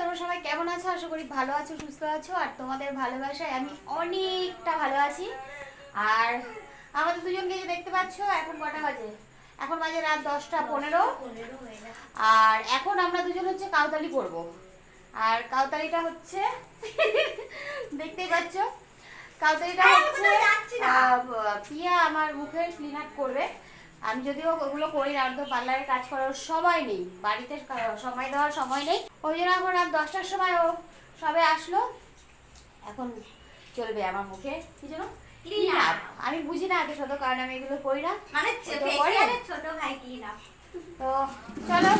তোমরা সবাই কেমন আছো? আশা করি ভালো আছো সুস্থ আছো আর তোমাদের ভালোবাসায় আমি অনেকটা ভালো আছি। আর আমাদের দুজনকে যে দেখতে পাচ্ছ এখন কটা বাজে? এখন বাজে রাত দশটা পনেরো। আর এখন আমরা দুজন হচ্ছে কাউতালি করব আর কাউতালিটা হচ্ছে দেখতেই পাচ্ছ কাউতালিটা হচ্ছে পিয়া আমার মুখের ক্লিন আপ করবে। আমি যদিও ওগুলো করি না আমার তো পার্লারে কাজ করার সময় নেই বাড়িতে সময় দেওয়ার সময় নেই। ওই জন্য এখন রাত দশটার সময় ও সবে আসলো। এখন চলবে আমার মুখে কি যেন। আমি বুঝি না এত শত কারণ আমি এগুলো করি না। মানে ছোট ভাই কি না তো চলো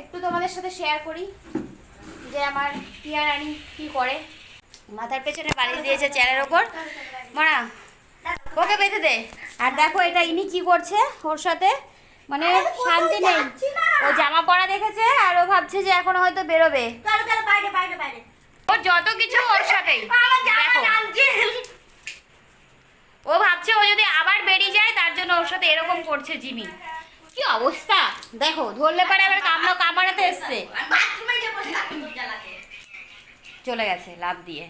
একটু তোমাদের সাথে শেয়ার করি যে আমার পিয়া রানী কি করে। মাথার পেছনে বাড়ি দিয়েছে চেয়ারের ওপর। মনা ওকে বেঁধে দে। আর দেখো এটা ইনি কি করছে ওর সাথে? মানে শান্তি নেই। ও জামা পরা দেখেছে আর ও ভাবছে যে এখন হয়তো বেরোবে। চলো চলো বাইরে বাইরে বাইরে। ও যত কিছু ওর সাথেই। দেখো। ও ভাবছে ও যদি আবার বেরিয়ে যায় তার জন্য ওর সাথে এরকম করছে জিমি। কি অবস্থা? দেখো ধরলে পারে আবার কামড়া কামড়াতে এসছে। চলে গেছে লাভ দিয়ে।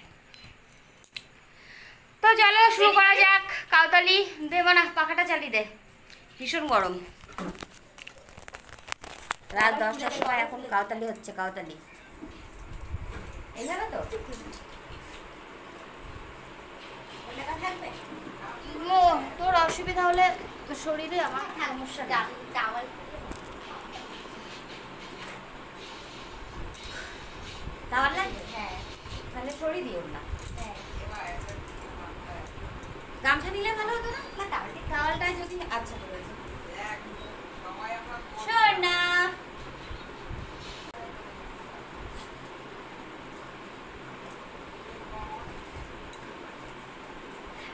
তো চলো শুরু করা যাক। কাউতালি দেবো না পাখাটা চালিয়ে দে। ভীষণ গরম। রাত দশটার সময় এখন কাউতালি হচ্ছে কাউতালি এইভাবে তো? তোর অসুবিধা হলে শরীরে আমার সমস্যা। টাওয়াল লাগবে হ্যাঁ। তাহলে সরিয়ে দিও না। গামছা নিলে ভালো হতো না? না টাওয়ালটি যদি আচ্ছা ঠিক শোন না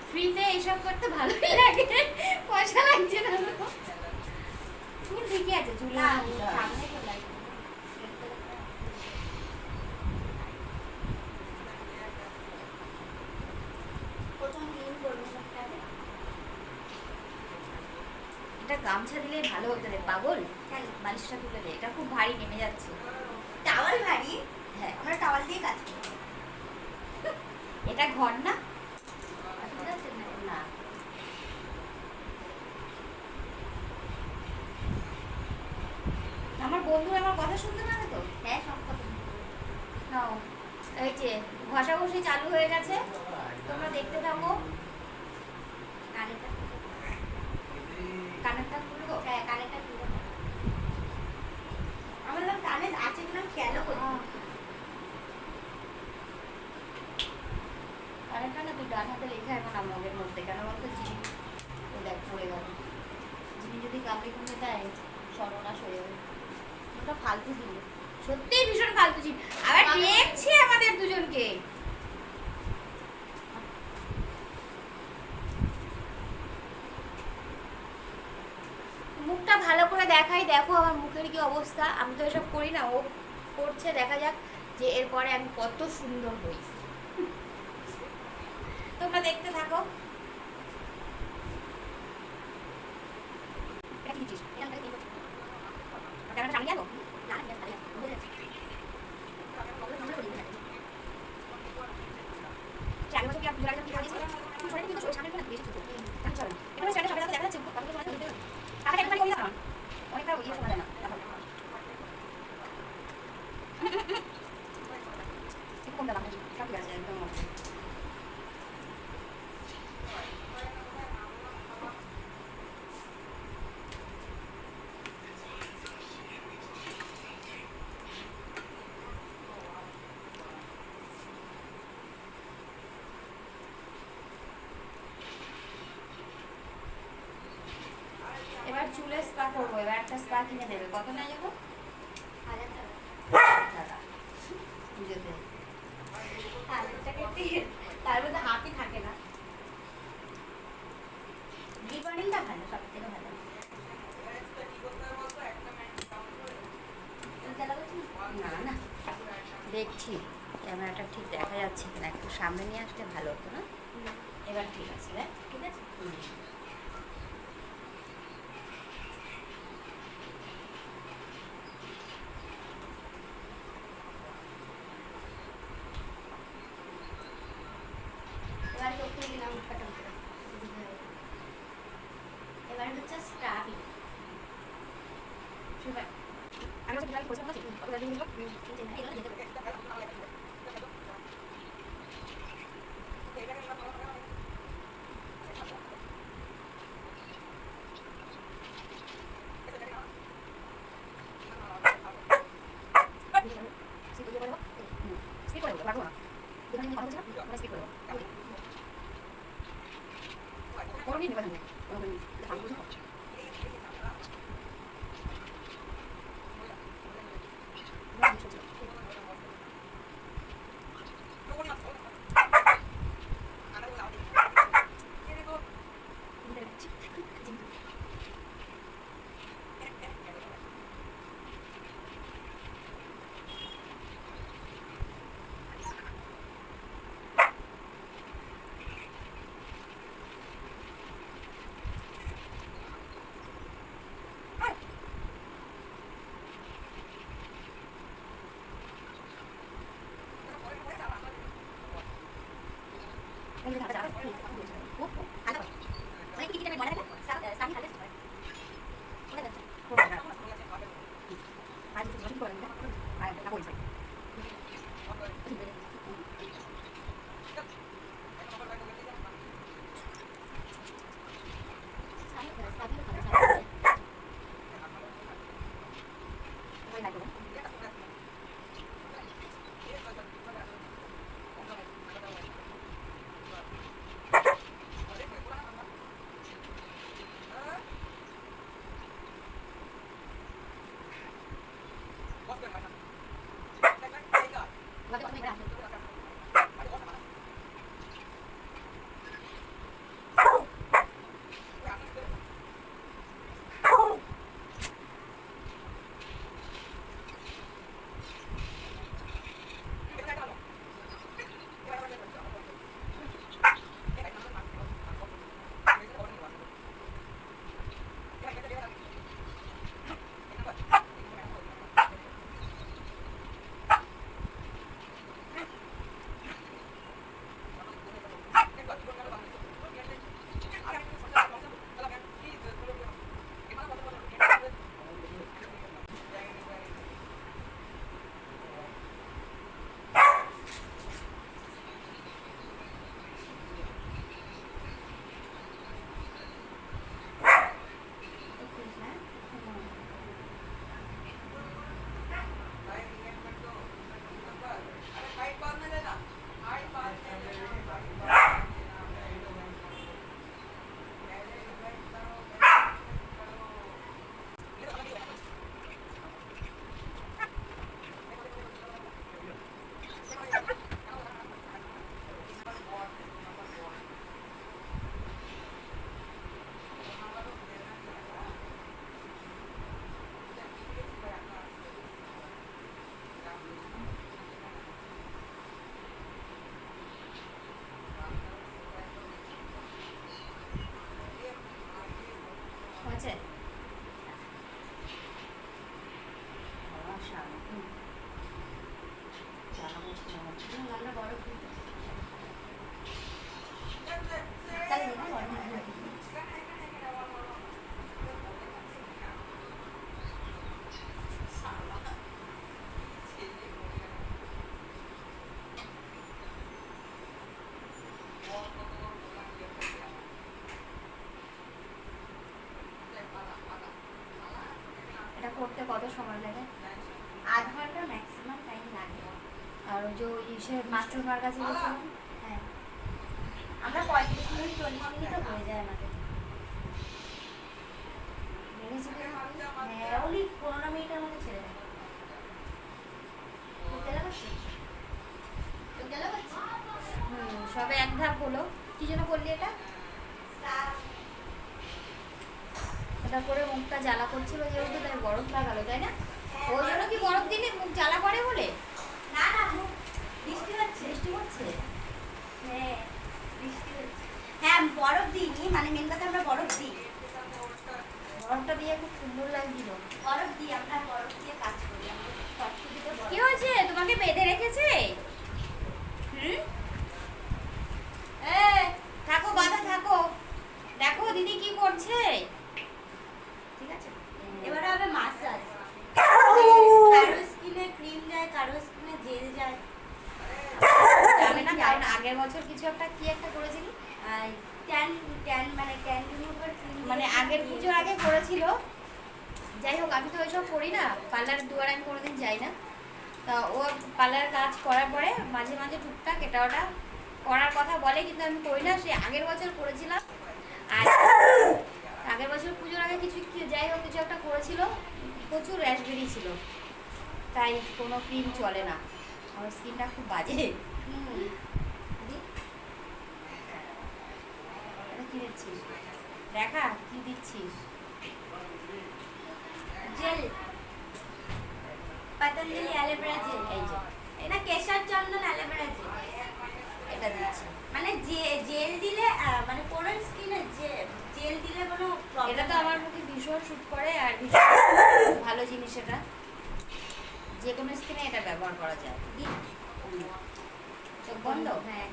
ফ্রিতে এইসব করতে ভালোই লাগে। পয়সা লাগছে না। চুল ঠিকই আছে না সামনে চলে আসবে প্রথম দিন করব মুখটাকে এটা গামছা দিলে ভালো হতো রে পাগল। বালিশটা তুলে দে এটা খুব ভারী নেমে যাচ্ছে। টাওয়াল ভারী? হ্যাঁ। আমরা টাওয়াল দিয়ে কাজ করি। এটা ঘর না? না? না। আমার বন্ধুরা আমার কথা শুনতে পারে তো? হ্যাঁ সব কথা নাও। এই যে ঘষাঘষি চালু হয়ে গেছে। তোমরা দেখতে থাকো। কানেরটা কানেরটা খুলবো হ্যাঁ কানেরটা তুলে আমার লোক কানে আছে কিনা খেয়ালও করি কানেরটা না তুই ডান হাতে লেখা এখন আমাদের মধ্যে কেন বলতো? জিমি ও দেখ পড়ে গেল। জিমি যদি কামড়ে কুমড়ে দেয় সর্বনাশ হয়ে যাবে। ওটা ফালতু জিনিস সত্যিই ভীষণ ফালতু জিনিস আবার দেখছি আমাদের দুজনকে মুখটা ভালো করে দেখাই, দেখো আমার মুখের কি অবস্থা। আমি তো এসব করি না, ও করছে, দেখা যাক যে এরপরে আমি কত সুন্দর হই। তোমরা দেখতে থাকো এটা কি দিচ্ছিস? এটা কি করছিস? ক্যামেরাটা সামনে যাব? না, না, না, বুঝে যাচ্ছে। ওগুলো তোমরা বলি, বুঝে যাচ্ছে। সে আগে বছর কি আর পুজোর আগে যখন কি করেছিল? তুমি সরে কিন্তু ওই সামনের কোণে বেশি ছোট। এখন চলো। এখানে স্ট্যান্ডে সবাই দেখা যাচ্ছে, কত তোমার দিতে হবে। টাকাটা একটুখানি কমিয়ে দাও না। অনেকটা ইয়ে শোনা যায় না। দেখো। একটু কম দাও বাকি। সব ঠিক আছে, একদম okay। এবার চুলে স্পা করব এবার একটা স্পা কিনে দেবে। কত নেয় যখন 我现在报警，我在里面，民警来，民警来。আছে ওই সে মাস্টার মার কাছে হ্যাঁ। আমরা পঁয়ত্রিশ মিনিট চল্লিশ মিনিটও হয়ে যায় আমাদের। হ্যাঁ মধ্যে ছেড়ে সবে এক ধাপ হলো। এটা? মুখটা জ্বালা করছিল, যেহেতু তাই বরফ লাগালো, তাই না? ওই জন্য কি বরফ দিলে মুখ জ্বালা করে বলে? বরফ দিইনি মানে মেন কথা আমরা বরফ দিই। বরফটা দিয়ে খুব সুন্দর লাগছিল। বরফ দিই আমরা বরফ দিয়ে কাজ করি। কি হয়েছে? তোমাকে বেঁধে রেখেছে? হুম? এ থাকো বাধা থাকো। দেখো দিদি কি করছে। ঠিক আছে? এবারে হবে মাসাজ কারও স্কিনে ক্রিম যায় কারও স্কিনে জেল যায়। জানে না আগের বছর কিছু একটা কি একটা করেছিলি? মানে মানে আগের পুজোর আগে করেছিল। যাই হোক আমি তো ওইসব করি না পার্লারের দুয়ার আমি কোনোদিন যাই না তা ও পার্লার কাজ করার পরে মাঝে মাঝে টুকটাক এটা ওটা করার কথা বলে কিন্তু আমি করি না সে আগের বছর করেছিলাম। আর আগের বছর পুজোর আগে কিছু কি- যাই হোক কিছু একটা করেছিল প্রচুর র্যাশ বেরিয়েছিল তাই কোনো ক্রিম চলে না। আমার স্কিনটা খুব বাজে হুম। এটা কি দিচ্ছিস দেখা কি দিচ্ছিস? Gel. Patanjali aloe vera gel. এই যে এটা কেশর চন্দন অ্যালোভেরা জেল। এটা দিচ্ছি। মানে যে জেল দিলে মানে কোন স্কিনে জেল দিলে কোনো এটা তো আমার মুখে ভীষণ শুট করে আর ভীষণ ভালো জিনিস এটা। যে কোনো স্কিনে এটা ব্যবহার করা যায়। চোখ বন্ধ? হ্যাঁ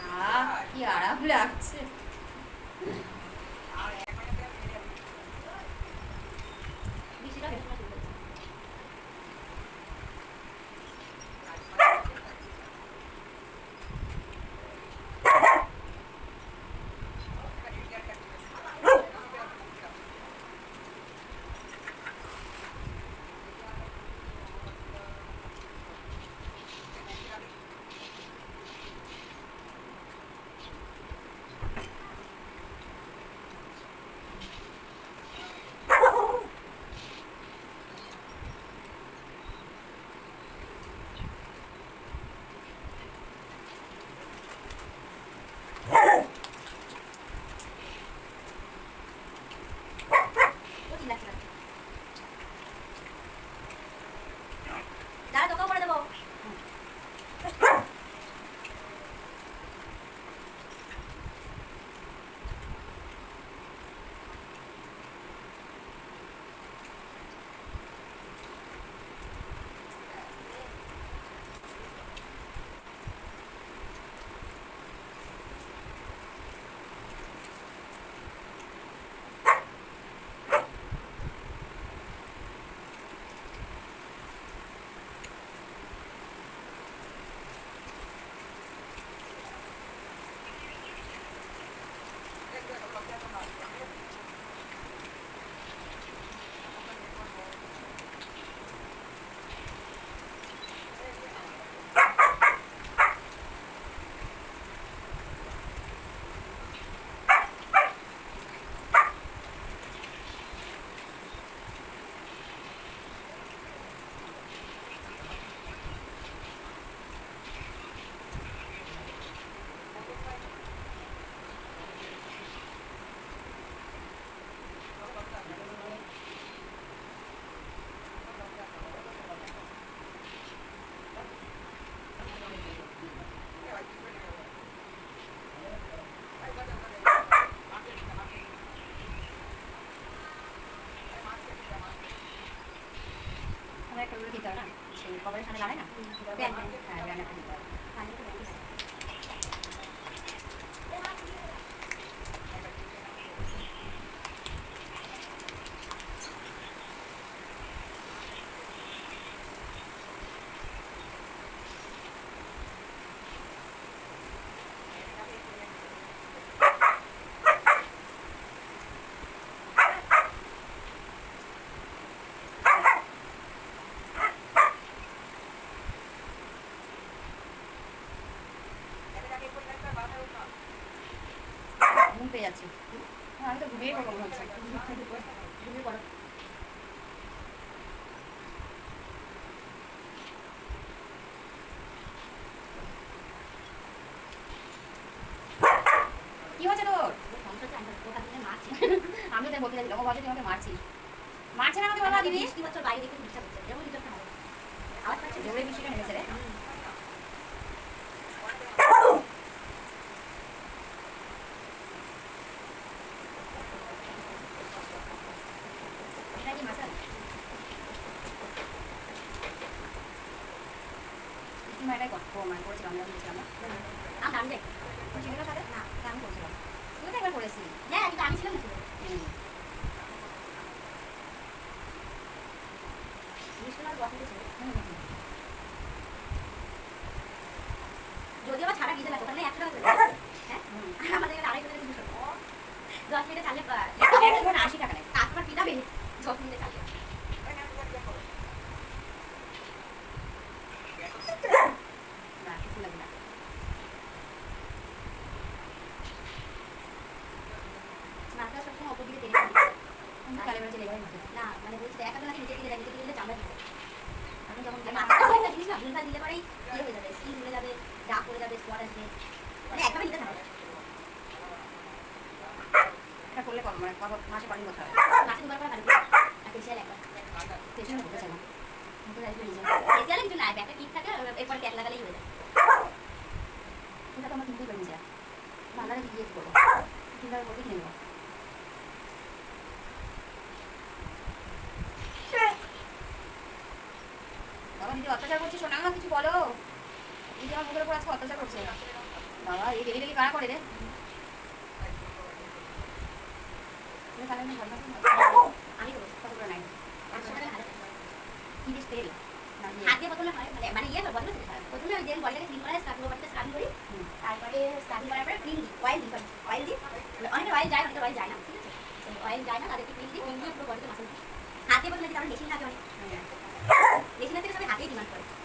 আহ কি আরাম লাগছে। কবরের সামনে লাগে না ব্যাগ। হ্যাঁ ব্যাগ একটা দিতে হবে পানি তো ব্যাগে। ঘুম পেয়ে যাচ্ছে হ্যাঁ, আমি তো ঘুমিয়ে পড়ব মনে হচ্ছে ঘুমিয়ে পড়ো কি হচ্ছে তোর। আমি তো বলতে চাইছিলাম ও ভাবছে তুই আমাকে মারছিস। মারছে না আমাকে বাবা দিদি? বৃষ্টি বছর বাইরে দেখে আওয়াজ পাচ্ছি? জোরে বৃষ্টিটা নেমেছে রে এটা কি মাসাল তুমি এটাই কর ও মানে করেছিলাম আমি বলেছিলাম না আমি দাম দেখ ওই চিংড়িটার সাথে না এটা আমি করেছিলাম তুই তো একবার করেছিলি হ্যাঁ কিন্তু আমি ছিলাম না শুধু। হুম। জিনিসগুলো আর বসাতে ছিল হুম, হুম, হুম। যদি আবার ছাড়া ডিজেল আছে তাহলে একশো টাকা করে দেবে। হ্যাঁ আর আমাদের এখানে আড়াইশো টাকা দুশো দশ মিনিটে চাললে একশো আশি টাকা নেয় তারপর পিটাবে দশ মিনিটে চাললে না কিছু লাগবে না মাথা সবসময় অপর দিকে টেনে দিচ্ছে কালে বেড়ে চলে যাবে মাঝে। না মানে বলছি দেখা গেল নিচে দিলে নিচে দিলে চামড়া দিতে। এখন যখন মাথাটা একটা জিনিস না ভুলটা দিলে পরেই ইয়ে হয়ে যাবে? স্কিন ভুলে যাবে ডাক পড়ে যাবে স্পট আসবে। মানে একভাবে নিতে থাকবে এটা করলে কম মানে মাসে কদিন করতে হবে? মাসে দুবার করে ভালো আর ফেসিয়াল একবার। পেছনে করতে চাই মুখে আসবে নিজে ফেসিয়ালে কিছু না একটা কিট থাকে এরপর ক্যাট লাগালেই হয়ে যায়। এটা তো আমার কিনতেই পারি নিজেরা বাংলাদেশে গিয়ে করব কিনতে বলতে কিনে নেব বাবা দিদি অত্যাচার করছে শোনা না কিছু বলো দিদি আমার মুখের উপর আজকে অত্যাচার করছে বাবা হাত হয় মানে মানে ইয়ে বদলে তারপরে স্টার্টিং করার পরে ক্লিন দিই অয়েল দিই অয়েল দিই অনেকে অয়েল যায় যায় না ঠিক আছে যায় না হাত বদলে মেশিন লাগে অনেক থেকে সবাই হাতেই ডিমান্ড করে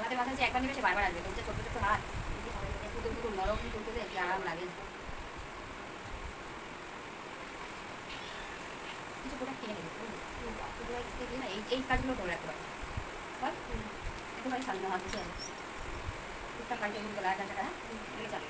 তোমাদের মাথায় যে একবার নেবে সে বারবার আসবে তোমার ছোট ছোট হাত। নরম তুলতে কি আরাম লাগে কিছু প্রোডাক্ট কিনে নেবে না এই এই কাজগুলো করে রাখতে পারবে সামনে হাত বসে আছে টুকটাক বাড়িতে এগুলো টাকা চালিয়ে দেবে।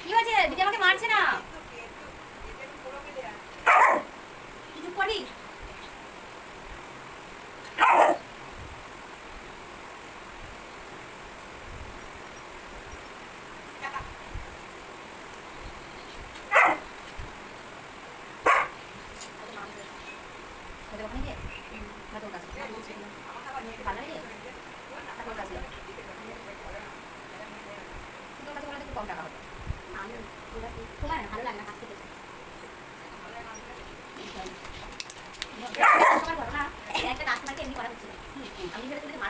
কি হয়েছে দিদি আমাকে মারছে না কিছু করি তোদের ওখানে গিয়ে না তোর কাছে ভালো লাগে না তোর কাছে তোর কাছে বলে একটু কম টাকা হবে আমি ওরা তোমার ভালো লাগে না কাজ করতে সবার ঘটনা একটা কাস্টমারকে এমনি করা হচ্ছিল আমি ভেবে তুলে মারা হচ্ছে তুলে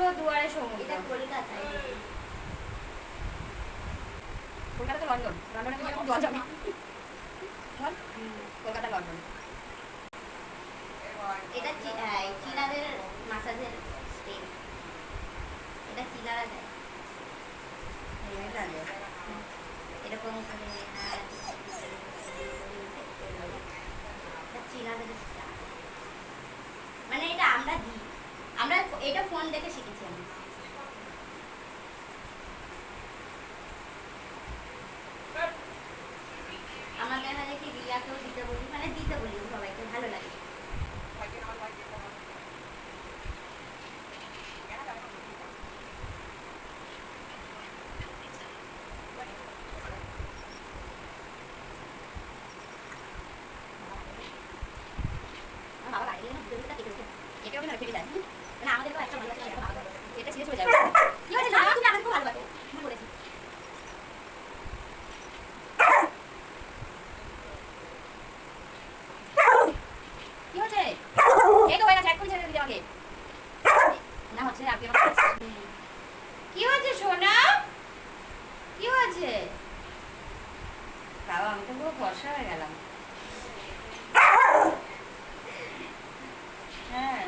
পুরো দুয়ারে সমুদ্র। এটা কলকাতায়। কলকাতা তো লন্ডন লন্ডনে এরকম জল যাবে বল কলকাতা লন্ডন। এটা চীনাদের মাসাজের স্টেপ। এটা চীনারা দেয়। এরকম করে আর এটা চীনাদের style। মানে এটা আমরা দিই আমরা এটা ফোন দেখে শিখেছি আমি আমার দেখা যায় কি রিয়াকেও দিতে বলি মানে দিতে বলি সবাইকে ভালো লাগে আমার বাবা গাড়ি নিয়ে না দুটো কেটে উঠে এটা হবে না ফেটে যায় না আমাদেরকেও একটা ভালো লাগে বাবা এটা ছিঁড়ে চলে যাবে কি হয়েছে না তুমি আমাকে খুব ভালোবাসো ভুল বলেছি কি হচ্ছে এই তো হয়ে গেছে এক্ষুনি ছেড়ে দিবি আমাকে না হচ্ছে আপনি আমাকে কি হয়েছে সোনা? কি হয়েছে? বাবা আমি তো পুরো হয়ে গেলাম। হ্যাঁ।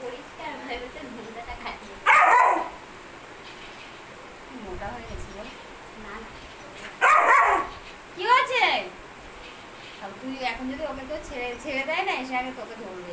পরিষ্কার ভাবে তো ভুলটা খাচ্ছি মোটা হয়ে না কি হয়েছে? তুই এখন যদি ওকে তো ছেড়ে ছেড়ে দেয় না এসে আগে তোকে ধরবে।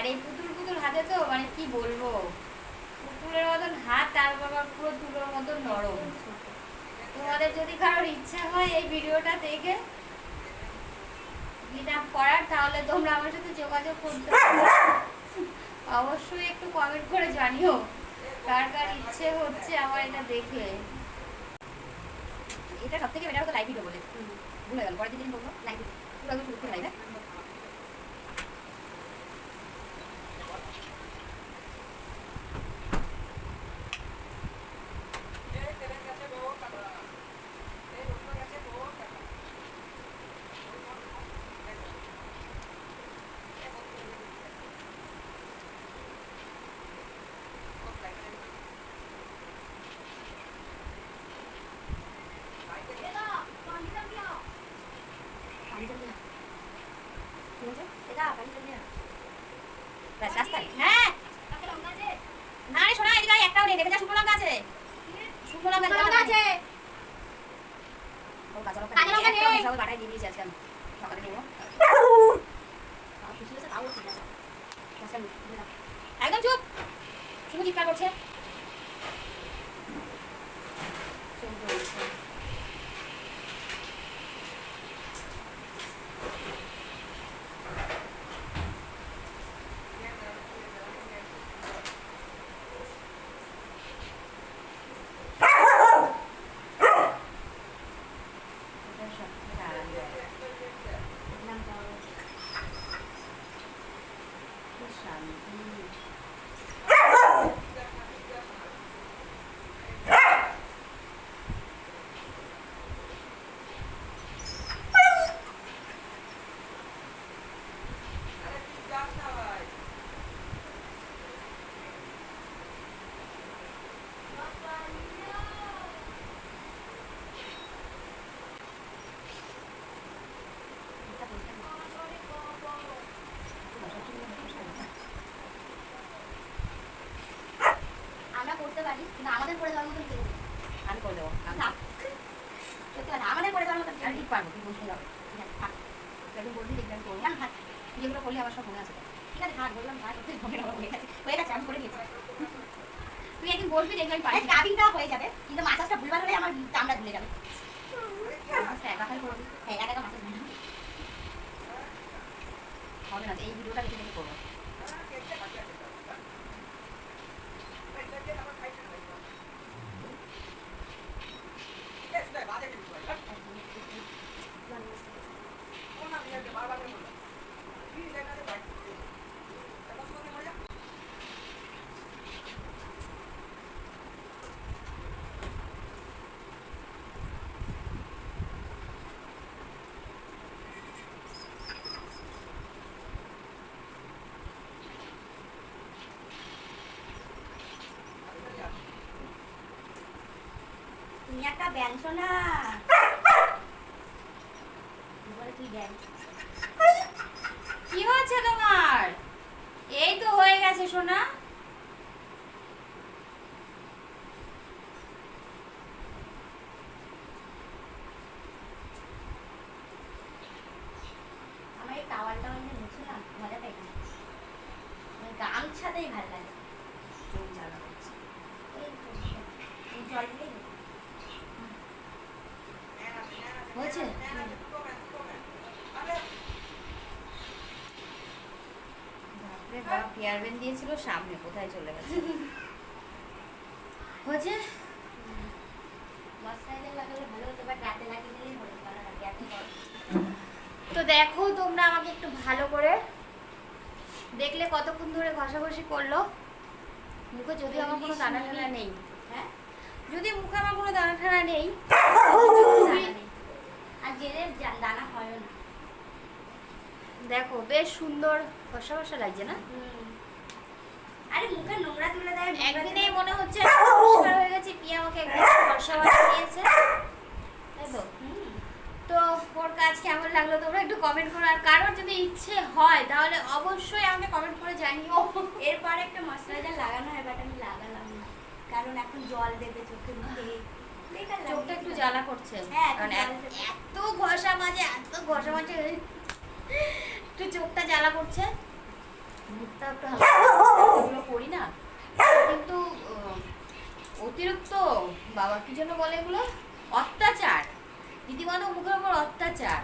আর এই পুতুল পুতুল হাতে তো মানে কি বলব? পুতুলের মতন হাত, তার বাবা পুরো তুলোর মতন নরম। তোমাদের যদি কারোর ইচ্ছা হয় এই ভিডিওটা দেখে গিট করার, তাহলে তোমরা আমার সাথে যোগাযোগ করতে অবশ্যই একটু কমেন্ট করে জানিও কার কার ইচ্ছে হচ্ছে আমার এটা দেখে। এটা সব থেকে বেটার হতো লাইভ ভিডিও বলে। ভুলে গেল, পরের দিন বলব। লাইভ ভিডিও পুরো শুরু করে লাইভে আমাদের করে দেওয়ার মতন কেউ আমি করে দেবো না। সত্যি কথা আমাদের করে দেওয়ার মতন কেউ ঠিক পারব তুই বুঝতে যাবে ঠিক আছে, থাক। একদিন বলবি দেখবি আমি করব না, থাক। যেগুলো করলি আমার সব মনে আছে। ঠিক আছে, থাক, বললাম তুই হবে না, হয়ে গেছে। হয়ে গেছে, আমি করে দিয়েছি। তুই একদিন বলবি দেখবি আমি পারি স্কাবিংটা হয়ে যাবে, কিন্তু মাসাজটা ভুলভাল হলে আমার চামড়া ঝুলে যাবে। করবি হ্যাঁ, একা একা মাসাজ হবে না এই ভিডিওটা দেখে দেখে করব তুমি একটা ব্যাংশ শোনা কি হয়েছে তোমার? এই তো হয়ে গেছে সোনা আমার এই টাওয়ালটা মানে মুছে না মজা পাই না মানে গামছাতেই ভালো লাগে চোখ জ্বালা করছে এই তো, এই জল দিলেই হলো। হয়েছে ব্যান্ড দিয়েছিল সামনে কোথায় চলে গেছে? গরম। তো দেখো তোমরা আমাকে একটু ভালো করে দেখলে কতক্ষণ ধরে ঘষাঘষি করল। মুখে যদি আমার কোনো দানা টানা নেই। হ্যাঁ? যদি মুখে আমার কোনো দানা ঠানা নেই। আর জেলে জা- দানা হয় না। দেখো বেশ সুন্দর ঘষা ঘষা লাগছে না? আরে মুখে নোংরা তুলে দেয় তুলে- মনে হচ্ছে আমি পরিষ্কার হয়ে গেছি পিয়া আমাকে একদম ভরসা ভরসা দিয়েছে। তাই তো। তো ওর কাজ কেমন লাগল? তোমরা একটু কমেন্ট করো। আর কারোর যদি ইচ্ছে হয় তাহলে অবশ্যই আমাকে কমেন্ট করে জানিও। এরপরে একটা মশলাইজার লাগানো হয় বাট আমি লাগালাম না। কারণ এখন জল দেবে চোখে মুখে। চোখটা একটু জ্বালা করছে। হ্যাঁ। এত ঘষা মাঝে এত ঘষা মাঝে একটু চোখটা জ্বালা করছে? মুখটা করি না। কিন্তু অতিরিক্ত, বাবা কি জন্য বলে এগুলো? অত্যাচার। রীতিমতো মুখের উপর অত্যাচার।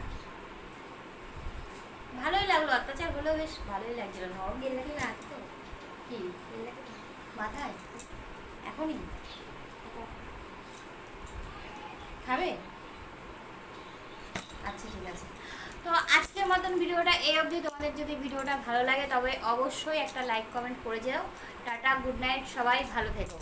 ভালোই লাগল, অত্যাচার হলেও বেশ ভালোই লাগছিল। নরম গেলে কি না তো। কি? মাথায়? এখনই? খাবে? আচ্ছা ঠিক আছে। তো আজকের মতন ভিডিওটা এই অবধি। তোমাদের যদি ভিডিওটা ভালো লাগে, তবে অবশ্যই একটা লাইক কমেন্ট করে যাও। টাটা গুড নাইট সবাই ভালো থেকো।